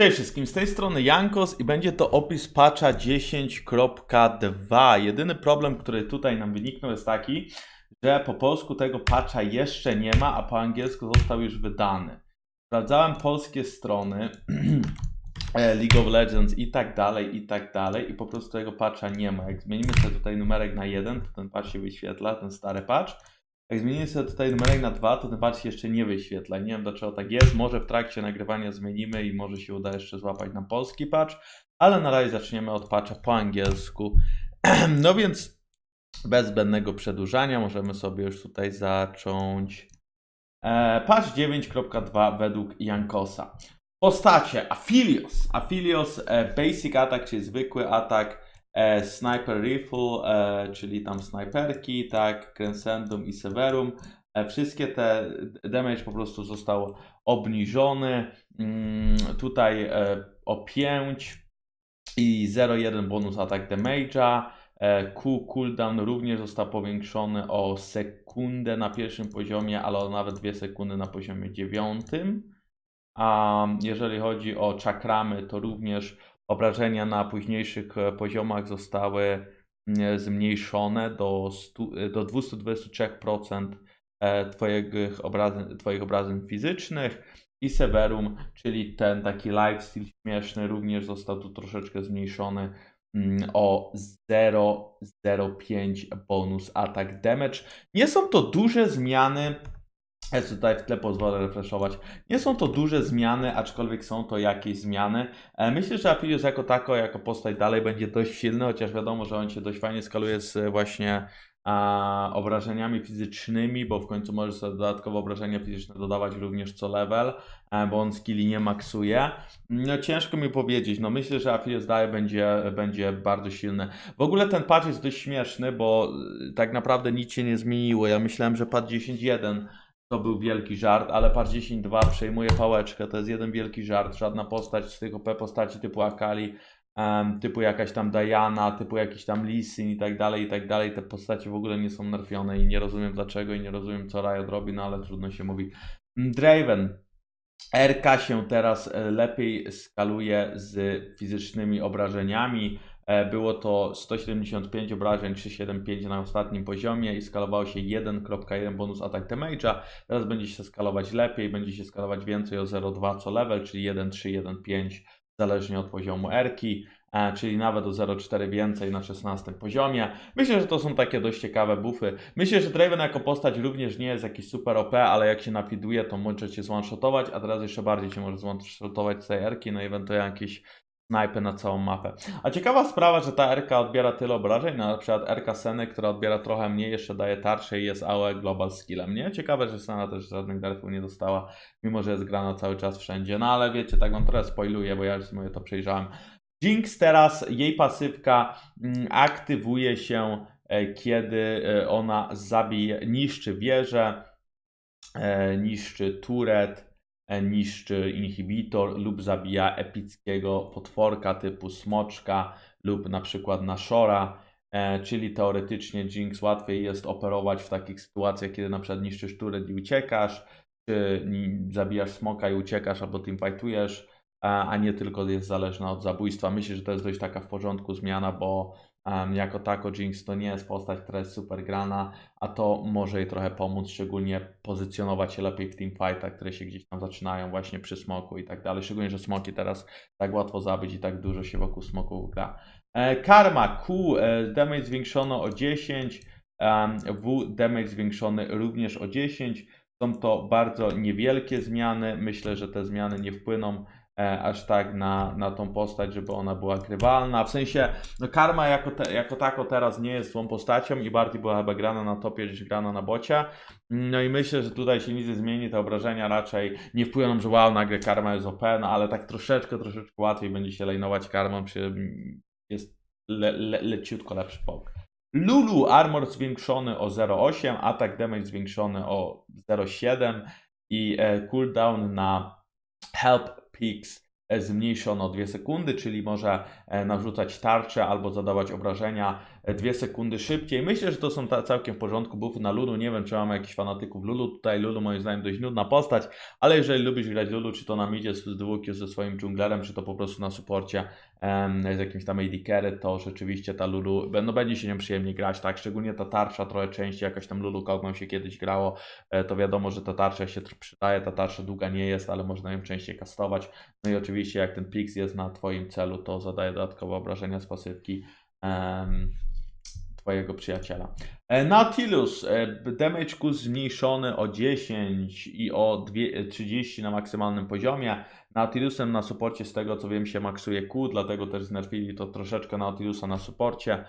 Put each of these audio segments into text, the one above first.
Cześć wszystkim, z tej strony Jankos i będzie to opis patcha 10.2. Jedyny problem, który tutaj nam wyniknął jest taki, że po polsku tego patcha jeszcze nie ma, a po angielsku został już wydany. Sprawdzałem polskie strony e, League of Legends i tak dalej, i tak dalej i po prostu tego patcha nie ma. Jak zmienimy sobie tutaj numerek na 1, to ten patch się wyświetla, ten stary patch. Jak zmienimy sobie tutaj numerek na 2, to ten patch jeszcze nie wyświetla. Nie wiem dlaczego tak jest. Może w trakcie nagrywania zmienimy i może się uda jeszcze złapać na polski patch, ale na razie zaczniemy od patcha po angielsku. No więc bez zbędnego przedłużania możemy sobie już tutaj zacząć. E, patch 9.2 według Jankosa. Postacie Aphelios. Aphelios e, Basic Attack, czyli zwykły atak. E, Sniper Rifle, e, czyli tam snajperki, tak, Crescendum i Severum. E, wszystkie te damage po prostu został obniżony. Mm, tutaj e, o 5 i 0,1 bonus atak damage'a. E, Q cooldown również został powiększony o sekundę na pierwszym poziomie, ale o nawet 2 sekundy na poziomie dziewiątym. A jeżeli chodzi o czakramy, to również obrażenia na późniejszych e, poziomach zostały mm, zmniejszone do, stu, e, do 223% e, twoich obrażeń, twoich obrażeń fizycznych i severum, czyli ten taki lifestyle śmieszny również został tu troszeczkę zmniejszony mm, o 0,05 bonus attack damage. Nie są to duże zmiany, ja tutaj w tle pozwolę refreshować. Nie są to duże zmiany, aczkolwiek są to jakieś zmiany. E, Myślę, że Aphelios jako tako, jako postać dalej będzie dość silny, chociaż wiadomo, że on się dość fajnie skaluje z e, właśnie a, obrażeniami fizycznymi, bo w końcu możesz sobie dodatkowe obrażenia fizyczne dodawać również co level, e, bo on skilli nie maksuje. No ciężko mi powiedzieć, no myślę, że Aphelios dalej będzie, będzie bardzo silny. W ogóle ten patch jest dość śmieszny, bo tak naprawdę nic się nie zmieniło. Ja myślałem, że patch 10.1 to był wielki żart, ale par 10.2 przejmuje pałeczkę, to jest jeden wielki żart, żadna postać z tych OP postaci typu Akali, um, typu jakaś tam Diana, typu jakiś tam Lisin i tak dalej, i tak dalej, te postacie w ogóle nie są nerfione i nie rozumiem dlaczego i nie rozumiem co Riot robi, no ale trudno się mówi. Draven, RK się teraz e, lepiej skaluje z fizycznymi obrażeniami, Było to 175 obrażeń 375 na ostatnim poziomie i skalowało się 1.1 bonus attack damage'a. Teraz będzie się skalować lepiej, będzie się skalować więcej o 0.2 co level, czyli 1.3, 1.5 zależnie od poziomu erki, e, czyli nawet o 0.4 więcej na 16 poziomie. Myślę, że to są takie dość ciekawe buffy. Myślę, że Draven jako postać również nie jest jakiś super OP, ale jak się napiduje, to może cię zwanshotować, a teraz jeszcze bardziej cię może zwanshotować z tej erki, no i ewentualnie jakieś snajpy na całą mapę. A ciekawa sprawa, że ta RK odbiera tyle obrażeń, no, na przykład RK Seny, która odbiera trochę mniej, jeszcze daje tarczę i jest AOE Global Skillem, nie? Ciekawe, że Sena też żadnych nerfów nie dostała, mimo że jest grana cały czas wszędzie. No ale wiecie, tak wam trochę spoiluję, bo ja już sobie to przejrzałem. Jinx teraz, jej pasywka mm, aktywuje się, e, kiedy e, ona zabije, niszczy wieżę, e, niszczy turet, niszczy inhibitor lub zabija epickiego potworka typu smoczka lub na przykład naszora. E, czyli teoretycznie Jinx łatwiej jest operować w takich sytuacjach, kiedy na przykład niszczysz turet i uciekasz, czy zabijasz smoka i uciekasz albo teamfightujesz, a a nie tylko jest zależna od zabójstwa. Myślę, że to jest dość taka w porządku zmiana, bo em, jako tako Jinx to nie jest postać, która jest super grana, a to może jej trochę pomóc, szczególnie pozycjonować się lepiej w teamfightach, które się gdzieś tam zaczynają właśnie przy smoku i tak dalej. Szczególnie, że smoki teraz tak łatwo zabić i tak dużo się wokół smoków gra. E, Karma Q, e, damage zwiększono o 10, em, W damage zwiększony również o 10. Są to bardzo niewielkie zmiany. Myślę, że te zmiany nie wpłyną aż tak na, na tą postać, żeby ona była grywalna. W sensie, no Karma jako, te, jako tako teraz nie jest złą postacią i bardziej była chyba grana na topie niż grana na bocie. No i myślę, że tutaj się nic nie zmieni, te obrażenia raczej nie wpłyną, że wow, nagle Karma jest OP, no ale tak troszeczkę, troszeczkę łatwiej będzie się lejnować Karmą, przy, jest le, le, leciutko lepszy pok. Lulu armor zwiększony o 0,8, atak damage zwiększony o 0,7 i e, cooldown na help picks e, zmniejszono o 2 sekundy, czyli może e, narzucać tarczę albo zadawać obrażenia 2 sekundy szybciej. Myślę, że to są całkiem w porządku buffy na Lulu. Nie wiem, czy mamy jakichś fanatyków Lulu. Tutaj Lulu moim zdaniem dość nudna postać, ale jeżeli lubisz grać Lulu, czy to na midzie z dwójki ze swoim dżunglerem, czy to po prostu na suporcie z jakimś tam AD carry, to rzeczywiście ta Lulu, no będzie się nią przyjemnie grać, tak? Szczególnie ta tarcza trochę częściej, jakaś tam Lulu Kog'Maw się kiedyś grało, e, to wiadomo, że ta tarcza się przydaje, ta tarcza długa nie jest, ale można ją częściej kastować. No i oczywiście jak ten Pix jest na Twoim celu, to zadaje dodatkowe obrażenia z pasywki Twojego przyjaciela. E, Nautilus, e, damage Q zmniejszony o 10 i o dwie- e, 30 na maksymalnym poziomie. Nautilusem na suporcie z tego co wiem się maksuje Q, dlatego też znerfili to troszeczkę Nautilusa na suporcie,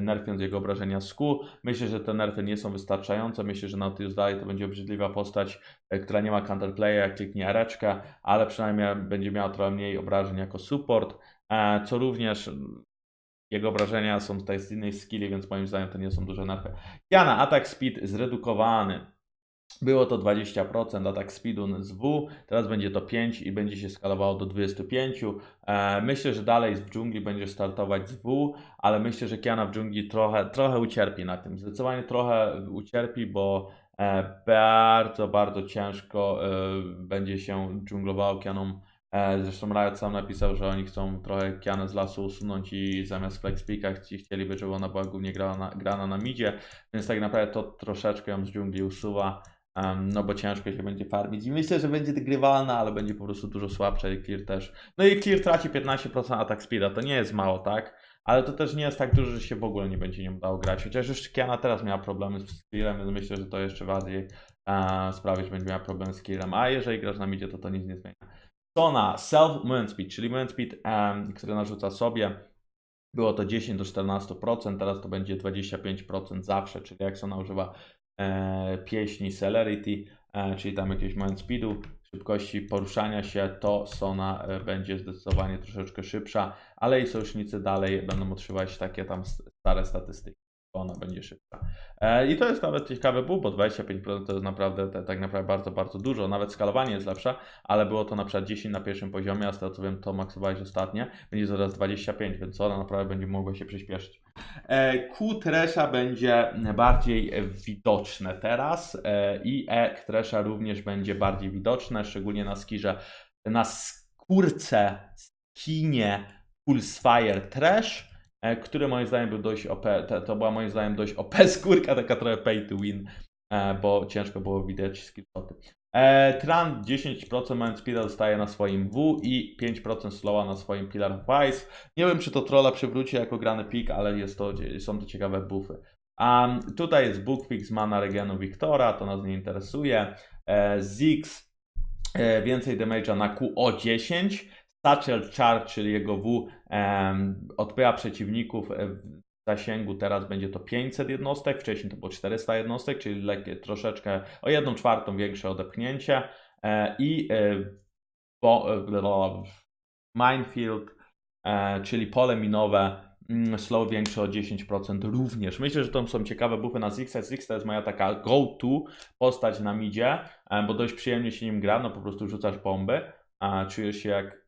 nerfiąc jego obrażenia z Q. Myślę, że te nerfy nie są wystarczające, myślę, że Nautilus dalej to będzie obrzydliwa postać, która nie ma counterplaya, jak kliknie areczkę, ale przynajmniej będzie miała trochę mniej obrażeń jako support, co również jego obrażenia są tutaj z innej skilli, więc moim zdaniem to nie są duże nerfy. Jana, atak speed zredukowany. Było to 20% atak speedu z W, teraz będzie to 5 i będzie się skalowało do 25. E, myślę, że dalej w dżungli będzie startować z W, ale myślę, że Kiana w dżungli trochę, trochę ucierpi na tym. Zdecydowanie trochę ucierpi, bo e, bardzo, bardzo ciężko e, będzie się dżunglowało Kianą. E, Zresztą Riot sam napisał, że oni chcą trochę Kianę z lasu usunąć i zamiast flexpika chci- chcieliby, żeby ona była głównie grana na, grana na midzie, więc tak naprawdę to troszeczkę ją z dżungli usuwa, em, no bo ciężko się będzie farmić i myślę, że będzie wygrywalna, ale będzie po prostu dużo słabsza i Clear też. No i Clear traci 15% atak speeda, to nie jest mało, tak? Ale to też nie jest tak dużo, że się w ogóle nie będzie nią dało grać. Chociaż już Kiana teraz miała problemy z Clearem, więc myślę, że to jeszcze bardziej e, sprawi, że będzie miała problem z Clearem. A jeżeli grasz na midzie, to to nic nie zmienia. Sona Self Speed, czyli speed, em, który narzuca sobie. Było to 10 do 14%, teraz to będzie 25% zawsze, czyli jak Sona używa e, pieśni Celerity, e, czyli tam jakiegoś speedu, szybkości poruszania się, to Sona e, będzie zdecydowanie troszeczkę szybsza, ale jej sojusznicy dalej będą utrzymywać takie tam stare statystyki. Ona będzie szybsza. E, I to jest nawet ciekawy bull, bo 25% to jest naprawdę te, tak naprawdę bardzo, bardzo dużo. Nawet skalowanie jest lepsze, ale było to na przykład 10 na pierwszym poziomie, a z tego co wiem, to maksowałeś ostatnie. Będzie zaraz 25, więc ona naprawdę będzie mogła się przyspieszyć. E, Q Tresha będzie bardziej widoczne teraz e, i E Tresha również będzie bardziej widoczne, szczególnie na skirze, na skórce, skinie Pulsefire Trash, który moim zdaniem był dość OP, to, była moim zdaniem dość OP skórka, taka trochę pay to win, e, bo ciężko było widać skillshoty. E, Tran 10% moment speeda dostaje na swoim W i 5% slowa na swoim Pillar of Ice. Nie wiem, czy to trolla przywróci jako grany pick, ale jest to, są to ciekawe buffy. Um, tutaj jest Bookfix Mana Regenu Wiktora, to nas nie interesuje. E, Ziggs, e, więcej damage'a na Q o 10. Satchel Char, czyli jego W, em, odpycha przeciwników e, w zasięgu, teraz będzie to 500 jednostek, wcześniej to było 400 jednostek, czyli lekkie, troszeczkę o 1 czwartą większe odepchnięcie. E, I e, Minefield, czyli pole minowe, mm, slow większe o 10% również. Myślę, że to są ciekawe buffy na Ziggs. Ziggs to jest moja taka go-to postać na midzie, bo dość przyjemnie się nim gra, no po prostu rzucasz bomby, a czujesz się jak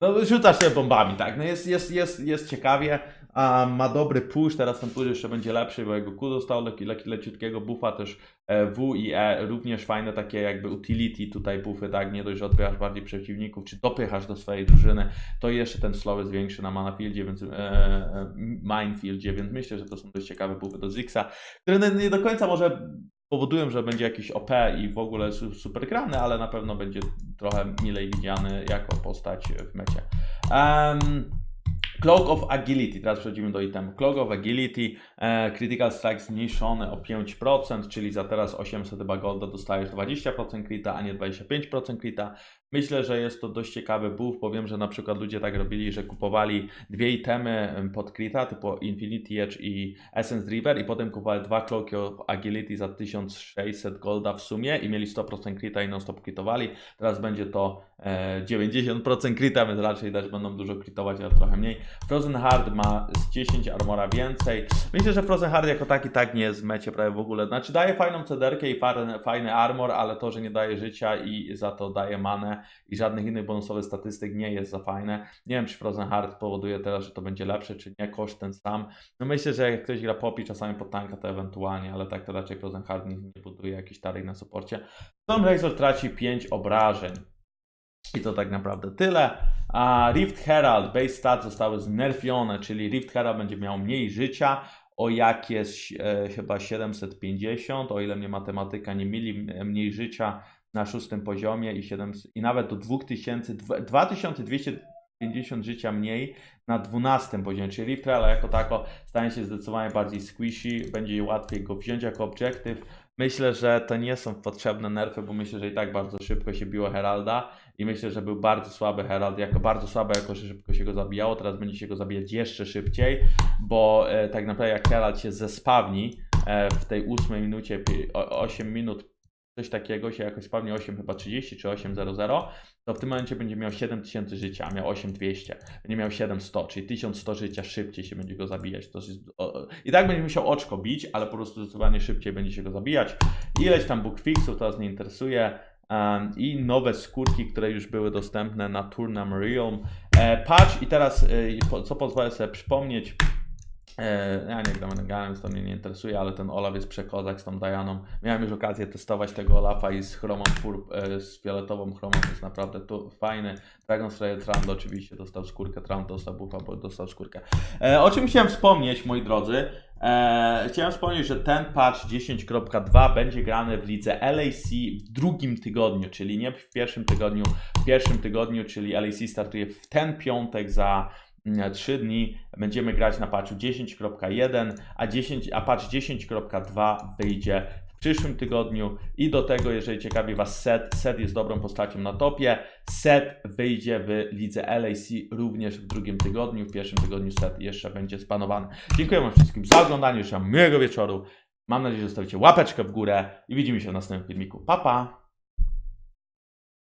no, rzucasz się bombami, tak. No jest, jest, jest, jest ciekawie. A ma dobry push, teraz ten push jeszcze będzie lepszy, bo jego Q dostał leci, leci, leciutkiego buffa, też e, W i E również fajne takie jakby utility tutaj buffy, tak, nie dość, że odpychasz bardziej przeciwników, czy dopychasz do swojej drużyny, to jeszcze ten slow jest większy na Manafieldzie, więc e, e, Minefieldzie, więc myślę, że to są dość ciekawe buffy do Zixa, które nie do końca może powodują, że będzie jakiś OP i w ogóle su- super grany, ale na pewno będzie trochę milej widziany jako postać w mecie. Um, Cloak of Agility, teraz przechodzimy do itemu. Cloak of Agility, e, Critical Strike zmniejszony o 5%, czyli za teraz 800 chyba golda dostajesz 20% krita, a nie 25% krita. Myślę, że jest to dość ciekawy buff, bo wiem, że na przykład ludzie tak robili, że kupowali dwie itemy em, pod krita, typu Infinity Edge i Essence Driver i potem kupowali dwa Cloaki of Agility za 1600 golda w sumie i mieli 100% krita i non-stop kritowali. Teraz będzie to 90% krita, więc raczej też będą dużo kritować, ale trochę mniej. Frozen Heart ma z 10 armora więcej. Myślę, że Frozen Heart jako taki tak nie jest w mecie prawie w ogóle. Znaczy daje fajną cederkę i fajny, armor, ale to, że nie daje życia i za to daje manę i żadnych innych bonusowych statystyk nie jest za fajne. Nie wiem, czy Frozen Heart powoduje teraz, że to będzie lepsze, czy nie, koszt ten sam. No myślę, że jak ktoś gra popi czasami pod tanka, to ewentualnie, ale tak to raczej Frozen Heart nie, buduje jakiś tarej na suporcie. Storm Razor traci 5 obrażeń. I to tak naprawdę tyle. A Rift Herald, base stat zostały znerfione, czyli Rift Herald będzie miał mniej życia o jakieś e, chyba 750, o ile mnie matematyka nie myli, m- mniej życia na szóstym poziomie i, 7, i nawet do 2000, dwa- 2250 życia mniej na 12 poziomie, czyli Rift Herald jako tako stanie się zdecydowanie bardziej squishy, będzie łatwiej go wziąć jako obiektyw. Myślę, że to nie są potrzebne nerfy, bo myślę, że i tak bardzo szybko się biło Heralda i myślę, że był bardzo słaby Herald, jako bardzo słaby, jako że szybko się go zabijało, teraz będzie się go zabijać jeszcze szybciej, bo e, tak naprawdę jak Herald się zespawni e, w tej ósmej minucie, pi- o- 8 minut, coś takiego się jakoś spawni 8 chyba 30 czy 8.00, to w tym momencie będzie miał 7000 życia, a miał 8200, będzie miał 7100, czyli 1100 życia szybciej się będzie go zabijać. To jest, I tak będzie musiał oczko bić, ale po prostu zdecydowanie szybciej będzie się go zabijać. Ileś tam bookfixów, to nas nie interesuje. Um, I nowe skórki, które już były dostępne na Turnam Realm. E, patch i teraz, e, co pozwolę sobie przypomnieć, ja nie gram Renganem, więc to mnie nie interesuje, ale ten Olaf jest przekozak z tą Dianą. Miałem już okazję testować tego Olafa i z chromą pur, e, z fioletową chromą, jest naprawdę to fajny. Dragon Slayer Trando oczywiście dostał skórkę, Trando dostał buffa, bo dostał skórkę. E, o czym chciałem wspomnieć, moi drodzy? E, chciałem wspomnieć, że ten patch 10.2 będzie grany w lidze LAC w drugim tygodniu, czyli nie w pierwszym tygodniu, w pierwszym tygodniu, czyli LAC startuje w ten piątek za 3 dni będziemy grać na patchu 10.1, a, 10, a patch 10.2 wyjdzie w przyszłym tygodniu i do tego, jeżeli ciekawi Was set, set jest dobrą postacią na topie, set wyjdzie w lidze LAC również w drugim tygodniu, w pierwszym tygodniu set jeszcze będzie spanowany. Dziękuję Wam wszystkim za oglądanie, życzę miłego wieczoru, mam nadzieję, że zostawicie łapeczkę w górę i widzimy się w następnym filmiku. Pa, pa!